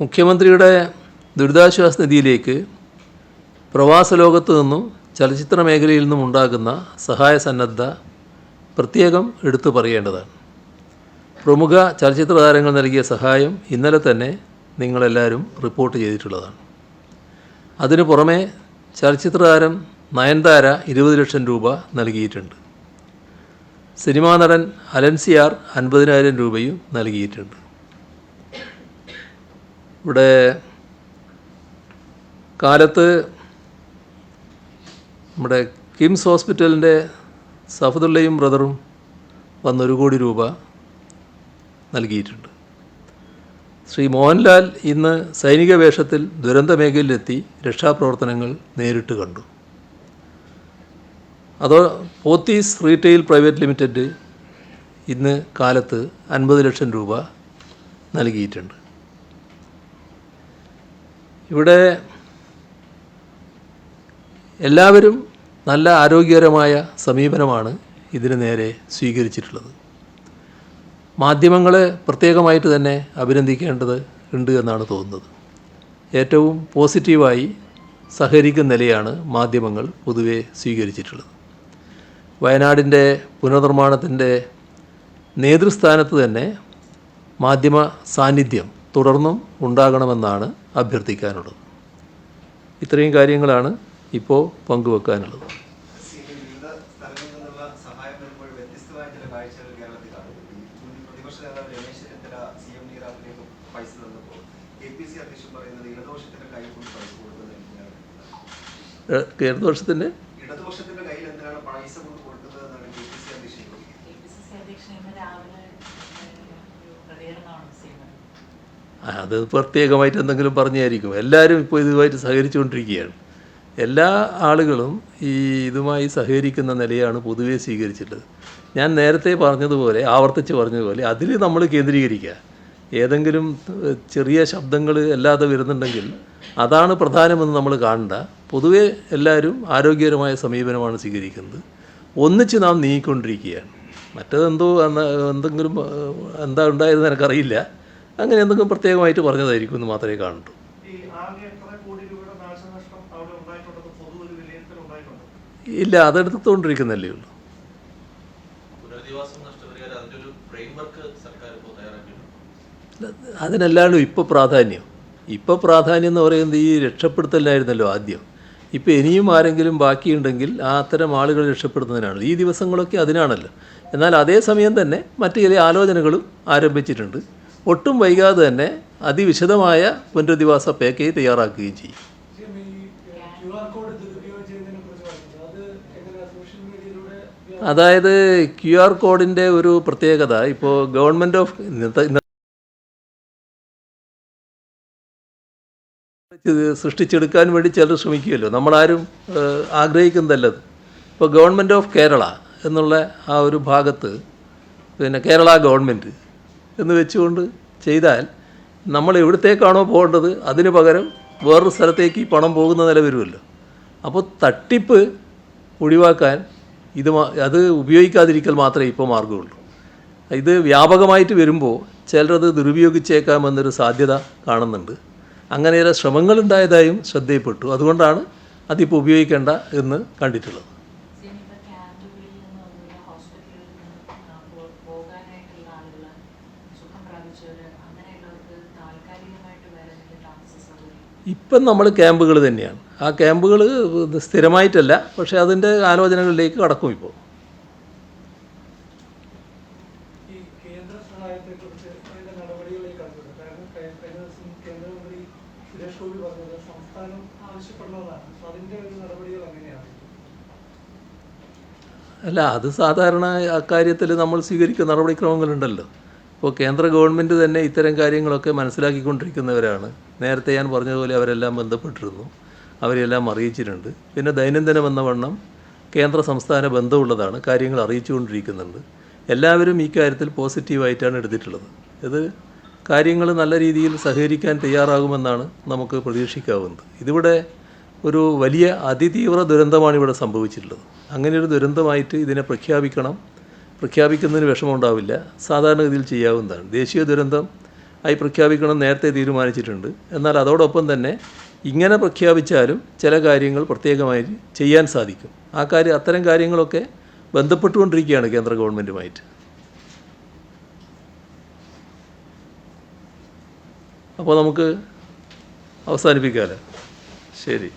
മുഖ്യമന്ത്രിയുടെ ദുരിതാശ്വാസ നിധിയിലേക്ക് പ്രവാസ ലോകത്തു നിന്നും ചലച്ചിത്ര മേഖലയിൽ നിന്നും ഉണ്ടാകുന്ന സഹായ സന്നദ്ധ പ്രത്യേകം എടുത്തു പറയേണ്ടതാണ്. പ്രമുഖ ചലച്ചിത്ര താരങ്ങൾ നൽകിയ സഹായം ഇന്നലെ തന്നെ നിങ്ങളെല്ലാവരും റിപ്പോർട്ട് ചെയ്തിട്ടുള്ളതാണ്. അതിനു പുറമെ ചലച്ചിത്ര താരം നയൻതാര ഇരുപത് ലക്ഷം രൂപ നൽകിയിട്ടുണ്ട്. സിനിമാ നടൻ അലൻസിയാർ അൻപതിനായിരം രൂപയും നൽകിയിട്ടുണ്ട്. ഇവിടെ കാലത്ത് നമ്മുടെ കിംസ് ഹോസ്പിറ്റലിന്റെ സഫദുള്ളയും ബ്രദറും വന്നൊരു കോടി രൂപ നൽകിയിട്ടുണ്ട്. ശ്രീ മോഹൻലാൽ ഇന്ന് സൈനിക വേഷത്തിൽ ദുരന്ത മേഖലയിലെത്തി രക്ഷാപ്രവർത്തനങ്ങൾ നേരിട്ട് കണ്ടു. അതോ പോത്തീസ് റീറ്റെയിൽ പ്രൈവറ്റ് ലിമിറ്റഡ് ഇന്ന് കാലത്ത് അൻപത് ലക്ഷം രൂപ നൽകിയിട്ടുണ്ട്. ഇവിടെ എല്ലാവരും നല്ല ആരോഗ്യകരമായ സമീപനമാണ് ഇതിനു നേരെ സ്വീകരിച്ചിട്ടുള്ളത്. മാധ്യമങ്ങളെ പ്രത്യേകമായിട്ട് തന്നെ അഭിനന്ദിക്കേണ്ടത് ഉണ്ട് എന്നാണ് തോന്നുന്നത്. ഏറ്റവും പോസിറ്റീവായി സഹകരിക്കുന്ന നിലയാണ് മാധ്യമങ്ങൾ പൊതുവെ സ്വീകരിച്ചിട്ടുള്ളത്. വയനാടിന്റെ പുനർനിർമ്മാണത്തിന്റെ നേതൃസ്ഥാനത്ത് തന്നെ മാധ്യമ സാന്നിധ്യം തുടർന്നും ഉണ്ടാകണമെന്നാണ് അഭ്യർത്ഥിക്കാനുള്ളത്. ഇത്രയും കാര്യങ്ങളാണ് ഇപ്പോൾ പങ്കുവെക്കാനുള്ളത്. വിവിധ സ്ഥലങ്ങളിൽ അത് പ്രത്യേകമായിട്ട് എന്തെങ്കിലും പറഞ്ഞായിരിക്കും. എല്ലാവരും ഇപ്പോൾ ഇതുമായിട്ട് സഹകരിച്ചുകൊണ്ടിരിക്കുകയാണ്. എല്ലാ ആളുകളും ഈ ഇതുമായി സഹകരിക്കുന്ന നിലയാണ് പൊതുവേ സ്വീകരിച്ചിട്ടുള്ളത്. ഞാൻ നേരത്തെ പറഞ്ഞതുപോലെ ആവർത്തിച്ച് പറഞ്ഞതുപോലെ അതിൽ നമ്മൾ കേന്ദ്രീകരിക്കുക. ഏതെങ്കിലും ചെറിയ ശബ്ദങ്ങൾ അല്ലാതെ വരുന്നുണ്ടെങ്കിൽ അതാണ് പ്രധാനമെന്ന് നമ്മൾ കാണണ്ട. പൊതുവേ എല്ലാവരും ആരോഗ്യകരമായ സമീപനമാണ് സ്വീകരിക്കുന്നത്. ഒന്നിച്ച് നാം നീങ്ങിക്കൊണ്ടിരിക്കുകയാണ്. മറ്റതെന്തോ എന്തെങ്കിലും എന്താ ഉണ്ടായതെന്ന് എനിക്കറിയില്ല. അങ്ങനെ എന്തെങ്കിലും പ്രത്യേകമായിട്ട് പറഞ്ഞതായിരിക്കും എന്ന് മാത്രമേ കാണുള്ളൂ ഈ ആകെ എത്ര കോടി രൂപയുടെ നാശനഷ്ടം അവിടെ ഉണ്ടായിട്ടുണ്ടെന്ന് പൊതു ഒരു വിലയിരുത്തൽ ഉണ്ടായിട്ടുണ്ട്? ഇല്ല അതെടുത്തുകൊണ്ടിരിക്കുന്നല്ലേ ഉള്ളൂ. അതിനല്ലാണ്ട് ഇപ്പോൾ പ്രാധാന്യം. ഇപ്പോൾ പ്രാധാന്യം എന്ന് പറയുന്നത് ഈ രക്ഷപ്പെടുത്തലായിരുന്നല്ലോ ആദ്യം. ഇപ്പോൾ ഇനിയും ആരെങ്കിലും ബാക്കിയുണ്ടെങ്കിൽ ആ അത്തരം ആളുകൾ രക്ഷപ്പെടുത്തുന്നതിനാണ്. ഈ ദിവസങ്ങളൊക്കെ അതിനാണല്ലോ. എന്നാൽ അതേസമയം തന്നെ മറ്റു ചില ആലോചനകളും ആരംഭിച്ചിട്ടുണ്ട്. ഒട്ടും വൈകാതെ തന്നെ അതിവിശദമായ പുനരധിവാസ പാക്കേജ് തയ്യാറാക്കുകയും ചെയ്യും. അതായത് ക്യു ആർ കോഡിന്റെ ഒരു പ്രത്യേകത ഇപ്പോൾ ഗവൺമെന്റ് ഓഫ് സൃഷ്ടിച്ചെടുക്കാൻ വേണ്ടി ചിലർ ശ്രമിക്കുമല്ലോ. നമ്മളാരും ആഗ്രഹിക്കുന്നതല്ലത് ഇപ്പോൾ ഗവൺമെന്റ് ഓഫ് കേരള എന്നുള്ള ആ ഒരു ഭാഗത്ത് പിന്നെ കേരള ഗവൺമെന്റ് എന്ന് വെച്ചുകൊണ്ട് ചെയ്താൽ നമ്മൾ എവിടത്തേക്കാണോ പോകേണ്ടത് അതിന് പകരം വേറൊരു സ്ഥലത്തേക്ക് ഈ പണം പോകുന്ന നില വരുമല്ലോ. അപ്പോൾ തട്ടിപ്പ് ഒഴിവാക്കാൻ ഇത് അത് ഉപയോഗിക്കാതിരിക്കൽ മാത്രമേ ഇപ്പോൾ മാർഗമുള്ളൂ ഇത് വ്യാപകമായിട്ട് വരുമ്പോൾ ചിലരത് ദുരുപയോഗിച്ചേക്കാമെന്നൊരു സാധ്യത കാണുന്നുണ്ട്. അങ്ങനെ ചില ശ്രമങ്ങളുണ്ടായതായും ശ്രദ്ധയിൽപ്പെട്ടു. അതുകൊണ്ടാണ് അതിപ്പോൾ ഉപയോഗിക്കേണ്ട എന്ന് കണ്ടിട്ടുള്ളത്. ഇപ്പം നമ്മൾ ക്യാമ്പുകൾ തന്നെയാണ്. ആ ക്യാമ്പുകൾ സ്ഥിരമായിട്ടല്ല പക്ഷെ അതിന്റെ ആലോചനകളിലേക്ക് കടക്കും ഇപ്പോൾ. അല്ല അത് സാധാരണ അക്കാര്യത്തിൽ നമ്മൾ സ്വീകരിക്കുന്ന നടപടിക്രമങ്ങളുണ്ടല്ലോ. ഇപ്പോൾ കേന്ദ്ര ഗവൺമെന്റ് തന്നെ ഇത്തരം കാര്യങ്ങളൊക്കെ മനസ്സിലാക്കിക്കൊണ്ടിരിക്കുന്നവരാണ്. നേരത്തെ ഞാൻ പറഞ്ഞതുപോലെ അവരെല്ലാം ബന്ധപ്പെട്ടിരുന്നു. അവരെല്ലാം അറിയിച്ചിട്ടുണ്ട്. പിന്നെ ദൈനംദിനം എന്ന വണ്ണം കേന്ദ്ര സംസ്ഥാന ബന്ധമുള്ളതാണ്. കാര്യങ്ങൾ അറിയിച്ചുകൊണ്ടിരിക്കുന്നുണ്ട്. എല്ലാവരും ഈ കാര്യത്തിൽ പോസിറ്റീവായിട്ടാണ് എടുത്തിട്ടുള്ളത്. ഇത് കാര്യങ്ങൾ നല്ല രീതിയിൽ സഹകരിക്കാൻ തയ്യാറാകുമെന്നാണ് നമുക്ക് പ്രതീക്ഷിക്കാവുന്നത്. ഇതിവിടെ ഒരു വലിയ അതിതീവ്ര ദുരന്തമാണ് ഇവിടെ സംഭവിച്ചിട്ടുള്ളത്. അങ്ങനെ ഒരു ദുരന്തമായിട്ട് ഇതിനെ പ്രഖ്യാപിക്കണം. പ്രഖ്യാപിക്കുന്നതിന് വിഷമമുണ്ടാവില്ല. സാധാരണഗതിയിൽ ചെയ്യാവുന്നതാണ്. ദേശീയ ദുരന്തം ആയി പ്രഖ്യാപിക്കണം നേരത്തെ തീരുമാനിച്ചിട്ടുണ്ട്. എന്നാൽ അതോടൊപ്പം തന്നെ ഇങ്ങനെ പ്രഖ്യാപിച്ചാലും ചില കാര്യങ്ങൾ പ്രത്യേകമായി ചെയ്യാൻ സാധിക്കും. ആ കാര്യം അത്തരം കാര്യങ്ങളൊക്കെ ബന്ധപ്പെട്ടുകൊണ്ടിരിക്കുകയാണ് കേന്ദ്ര ഗവൺമെന്റുമായിട്ട് അപ്പോൾ നമുക്ക് അവസാനിപ്പിക്കാമല്ലോ ശരി.